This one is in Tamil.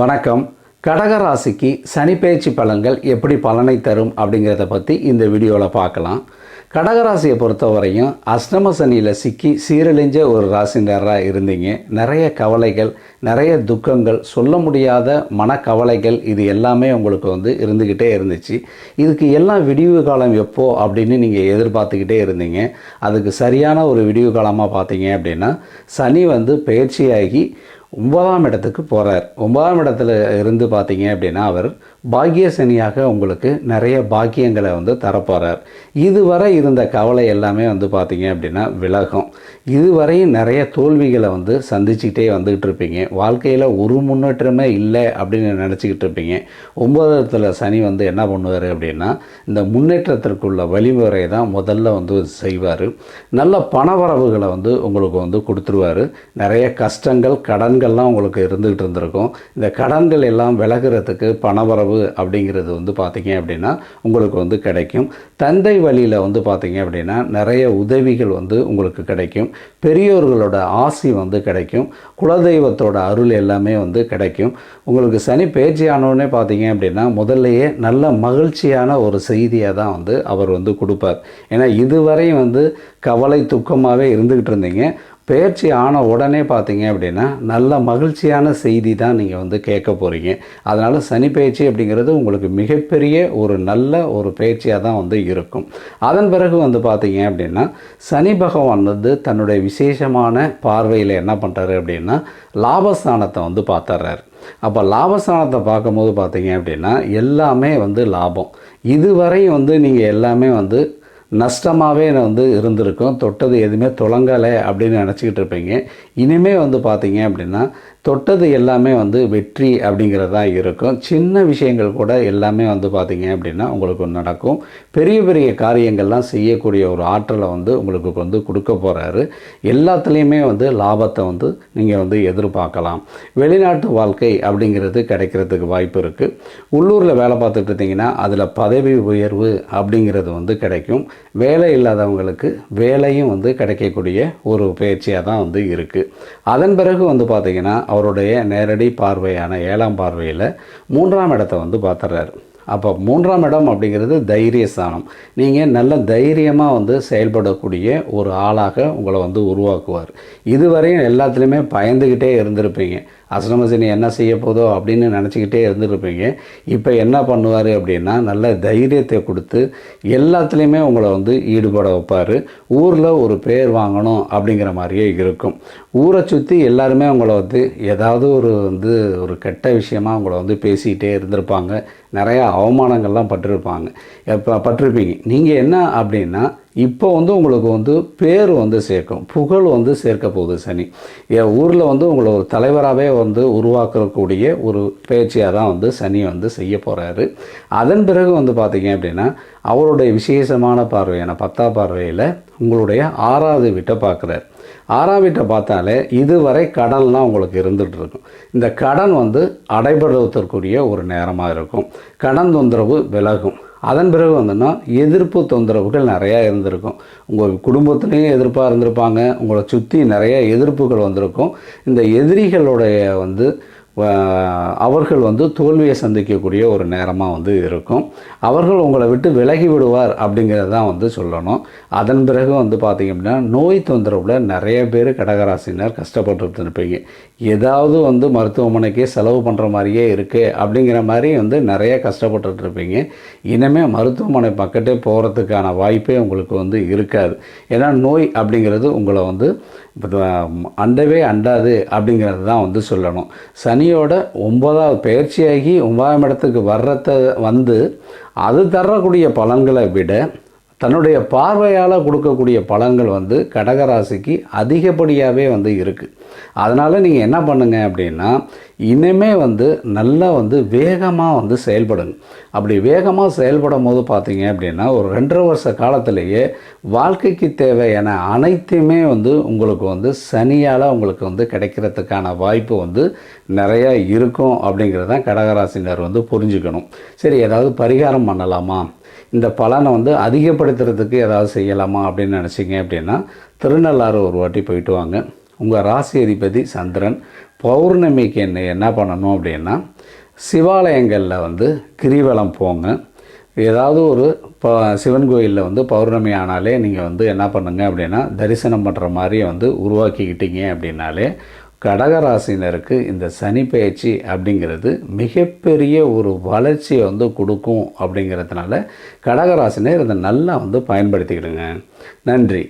வணக்கம். கடகராசிக்கு சனி பயிற்சி பலன்கள் எப்படி பலனை தரும் அப்படிங்கிறத பற்றி இந்த வீடியோவில் பார்க்கலாம். கடகராசியை பொறுத்தவரையும் அஷ்டம சனியில் சிக்கி சீரழிஞ்ச ஒரு ராசினராக இருந்தீங்க. நிறைய கவலைகள் நிறைய துக்கங்கள் சொல்ல முடியாத மனக்கவலைகள் இது எல்லாமே உங்களுக்கு வந்து இருந்துக்கிட்டே இருந்துச்சு. இதுக்கு எல்லாம் விடிவு காலம் எப்போ அப்படின்னு நீங்கள் எதிர்பார்த்துக்கிட்டே இருந்தீங்க. அதுக்கு சரியான ஒரு விடிவு காலமாக பார்த்தீங்க அப்படின்னா சனி வந்து பயிற்சியாகி ஒன்பதாம் இடத்துக்கு போகிறார் ஒன்பதாம் இடத்துல இருந்து பார்த்தீங்க அப்படின்னா அவர் பாக்கிய சனியாக உங்களுக்கு நிறைய பாக்கியங்களை வந்து தரப்போகிறார் இதுவரை இருந்த கவலை எல்லாமே வந்து பார்த்தீங்க அப்படின்னா விலகும். இதுவரையும் நிறைய தோல்விகளை வந்து சந்திச்சுக்கிட்டே வந்துக்கிட்டு இருப்பீங்க. வாழ்க்கையில் ஒரு முன்னேற்றமே இல்லை அப்படின்னு நினச்சிக்கிட்டு இருப்பீங்க. ஒன்பதாவதுல சனி வந்து என்ன பண்ணுவார் அப்படின்னா இந்த முன்னேற்றத்திற்குள்ள வழிமுறை தான் முதல்ல வந்து செய்வார். நல்ல பணவரவுகளை வந்து உங்களுக்கு வந்து கொடுத்துருவாரு. நிறைய கஷ்டங்கள் கடன்கள் கடன்கள்லாம் உங்களுக்கு இருந்துகிட்டு இருந்திருக்கும். இந்த கடன்கள் எல்லாம் விலகிறதுக்கு பணவரவு அப்படிங்கிறது வந்து பார்த்தீங்க அப்படின்னா உங்களுக்கு வந்து கிடைக்கும். தந்தை வழியில் வந்து பார்த்தீங்க அப்படின்னா நிறைய உதவிகள் வந்து உங்களுக்கு கிடைக்கும். பெரியோர்களோட ஆசி வந்து கிடைக்கும். குலதெய்வத்தோட அருள் எல்லாமே வந்து கிடைக்கும். உங்களுக்கு சனி பேச்சு ஆனோடனே பார்த்தீங்க அப்படின்னா முதல்லையே நல்ல மகிழ்ச்சியான ஒரு செய்தியை தான் வந்து அவர் வந்து கொடுப்பார். ஏன்னா இதுவரையும் வந்து கவலை துக்கமாகவே இருந்துக்கிட்டு இருந்தீங்க. பயிற்சி ஆன உடனே பார்த்தீங்க அப்படின்னா நல்ல மகிழ்ச்சியான செய்தி தான் நீங்கள் வந்து கேட்க போகிறீங்க அதனால் சனி பயிற்சி அப்படிங்கிறது உங்களுக்கு மிகப்பெரிய ஒரு நல்ல ஒரு பயிற்சியாக தான் வந்து இருக்கும். அதன் பிறகு வந்து பார்த்தீங்க அப்படின்னா சனி பகவான் வந்து தன்னுடைய விசேஷமான பார்வையில் என்ன பண்ணுறாரு அப்படின்னா லாபஸ்தானத்தை வந்து பார்த்துறாரு. அப்போ லாபஸ்தானத்தை பார்க்கும்போது பார்த்தீங்க அப்படின்னா எல்லாமே வந்து லாபம். இதுவரையும் வந்து நீங்கள் எல்லாமே வந்து நஷ்டமாகவே வந்து இருந்திருக்கும். தொட்டது எதுவுமே தொடங்கலை அப்படின்னு நினச்சிக்கிட்டு இருப்பீங்க. இனிமேல் வந்து பார்த்தீங்க அப்படின்னா தொட்டது எல்லாமே வந்து வெற்றி அப்படிங்கிறதா இருக்கும். சின்ன விஷயங்கள் கூட எல்லாமே வந்து பார்த்தீங்க அப்படின்னா உங்களுக்கு நடக்கும். பெரிய பெரிய காரியங்கள்லாம் செய்யக்கூடிய ஒரு ஆற்றலை வந்து உங்களுக்கு வந்து கொடுக்க போகிறாரு எல்லாத்துலேயுமே வந்து லாபத்தை வந்து நீங்கள் வந்து எதிர்பார்க்கலாம். வெளிநாட்டு வாழ்க்கை அப்படிங்கிறது கிடைக்கிறதுக்கு வாய்ப்பு இருக்குது உள்ளூரில் வேலை பார்த்துட்டு இருந்தீங்கன்னா அதில் பதவி உயர்வு அப்படிங்கிறது வந்து கிடைக்கும். வேலை இல்லாதவங்களுக்கு வேலையும் வந்து கிடைக்கக்கூடிய ஒரு பயிற்சியாக தான் வந்து இருக்குது அதன் பிறகு வந்து பார்த்திங்கன்னா அவருடைய நேரடி பார்வையான ஏழாம் பார்வையில் மூன்றாம் இடத்தை வந்து பார்த்துறாரு. அப்போ மூன்றாம் இடம் அப்படிங்கிறது தைரியஸ்தானம் நீங்கள் நல்ல தைரியமாக வந்து செயல்படக்கூடிய ஒரு ஆளாக உங்களை வந்து உருவாக்குவார். இதுவரையும் எல்லாத்துலேயுமே பயந்துக்கிட்டே இருந்திருப்பீங்க. அஸ்ரமசனி என்ன செய்ய போதோ அப்படின்னு நினச்சிக்கிட்டே இருந்திருப்பீங்க. இப்போ என்ன பண்ணுவார் அப்படின்னா நல்ல தைரியத்தை கொடுத்து எல்லாத்துலேயுமே உங்களை வந்து ஈடுபட வைப்பார். ஊரில் ஒரு பேர் வாங்கணும் அப்படிங்கிற மாதிரியே இருக்கும். ஊரை சுற்றி எல்லாருமே உங்களை வந்து ஏதாவது ஒரு வந்து ஒரு கெட்ட விஷயமாக உங்களை வந்து பேசிக்கிட்டே இருந்திருப்பாங்க. நிறையா அவமானங்கள்லாம் பட்டிருப்பாங்க. இப்போ பட்டிருப்பீங்க. நீங்கள் என்ன அப்படின்னா இப்போ வந்து உங்களுக்கு வந்து பேர் வந்து சேர்க்கும். புகழ் வந்து சேர்க்க போகுது சனி. என் ஊரில் வந்து உங்களை ஒரு தலைவராகவே வந்து உருவாக்கக்கூடிய ஒரு பேச்சியாக தான் வந்து சனி வந்து செய்ய போகிறாரு அதன் பிறகு வந்து பார்த்தீங்க அப்படின்னா அவருடைய விசேஷமான பார்வையான பத்தா பார்வையில் உங்களுடைய ஆறாவது வீட்டை பார்க்குறாரு ஆறாம் வீட்டை பார்த்தாலே இதுவரை கடன்லாம் உங்களுக்கு இருந்துகிட்டு இருக்கும். இந்த கடன் வந்து அடைபடுவதற்குரிய ஒரு நேரமாக இருக்கும். கடன் தொந்தரவு விலகும். அதன் பிறகு வந்துன்னா எதிர்ப்பு தொந்தரவுகள் நிறையா இருந்திருக்கும். உங்கள் குடும்பத்துலேயும் எதிர்ப்பாக இருந்திருப்பாங்க. உங்களை சுற்றி நிறைய எதிர்ப்புகள் வந்திருக்கும். இந்த எதிரிகளுடைய வந்து அவர்கள் வந்து தோல்வியை சந்திக்கக்கூடிய ஒரு நேரமாக வந்து இருக்கும். அவர்கள் உங்களை விட்டு விலகி விடுவார் அப்படிங்கிறது தான் வந்து சொல்லணும். அதன் பிறகு வந்து பார்த்திங்க அப்படின்னா நோய் தொந்தரவில் நிறைய பேர் கடகராசினர் கஷ்டப்பட்டு இருப்பீங்க ஏதாவது வந்து மருத்துவமனைக்கே செலவு பண்ணுற மாதிரியே இருக்குது அப்படிங்கிற மாதிரி வந்து நிறைய கஷ்டப்பட்டு இருப்பீங்க இனிமேல் மருத்துவமனை பக்கத்தே போகிறதுக்கான வாய்ப்பே உங்களுக்கு வந்து இருக்காது. ஏன்னா நோய் அப்படிங்கிறது உங்களை வந்து அண்டவே அண்டாது அப்படிங்கிறது தான் வந்து சொல்லணும். சனி சனியோட ஒன்பதாவது பயிற்சியாகி ஒன்பதாம் இடத்துக்கு வர்றத வந்து அது தரக்கூடிய பலன்களை விட தன்னுடைய பார்வையால் கொடுக்கக்கூடிய பலன்கள் வந்து கடகராசிக்கு அதிகப்படியாகவே வந்து இருக்குது அதனால் நீங்கள் என்ன பண்ணுங்க அப்படின்னா இனிமே வந்து நல்லா வந்து வேகமாக வந்து செயல்படுங்க. அப்படி வேகமாக செயல்படும் போது பார்த்தீங்க அப்படின்னா ஒரு ரெண்டரை வருஷ காலத்திலேயே வாழ்க்கைக்கு தேவையான அனைத்தையுமே வந்து உங்களுக்கு வந்து சனியால் உங்களுக்கு வந்து கிடைக்கிறதுக்கான வாய்ப்பு வந்து நிறையா இருக்கும் அப்படிங்கிறது தான் கடகராசினர் வந்து புரிஞ்சுக்கணும். சரி ஏதாவது பரிகாரம் பண்ணலாமா? இந்த பலனை வந்து மேம்படுத்துறதுக்கு ஏதாவது செய்யலாமா அப்படின்னு நினச்சிங்க அப்படின்னா திருநள்ளாறு ஒரு வாட்டி போயிட்டு வாங்க. உங்கள் ராசி அதிபதி சந்திரன் பௌர்ணமிக்கு என்ன என்ன பண்ணணும் அப்படின்னா சிவாலயங்களில் வந்து கிரிவலம் போங்க. ஏதாவது ஒரு இப்போ சிவன் கோயிலில் வந்து பௌர்ணமி ஆனாலே நீங்கள் வந்து என்ன பண்ணுங்க அப்படின்னா தரிசனம் பண்ணுற மாதிரி வந்து உருவாக்கிக்கிட்டீங்க அப்படின்னாலே கடகராசினருக்கு இந்த சனி பயிற்சி அப்படிங்கிறது மிகப்பெரிய ஒரு வளர்ச்சியை வந்து கொடுக்கும் அப்படிங்கிறதுனால கடகராசினர் இதை நல்லா வந்து பயன்படுத்திக்கிடுங்க. நன்றி.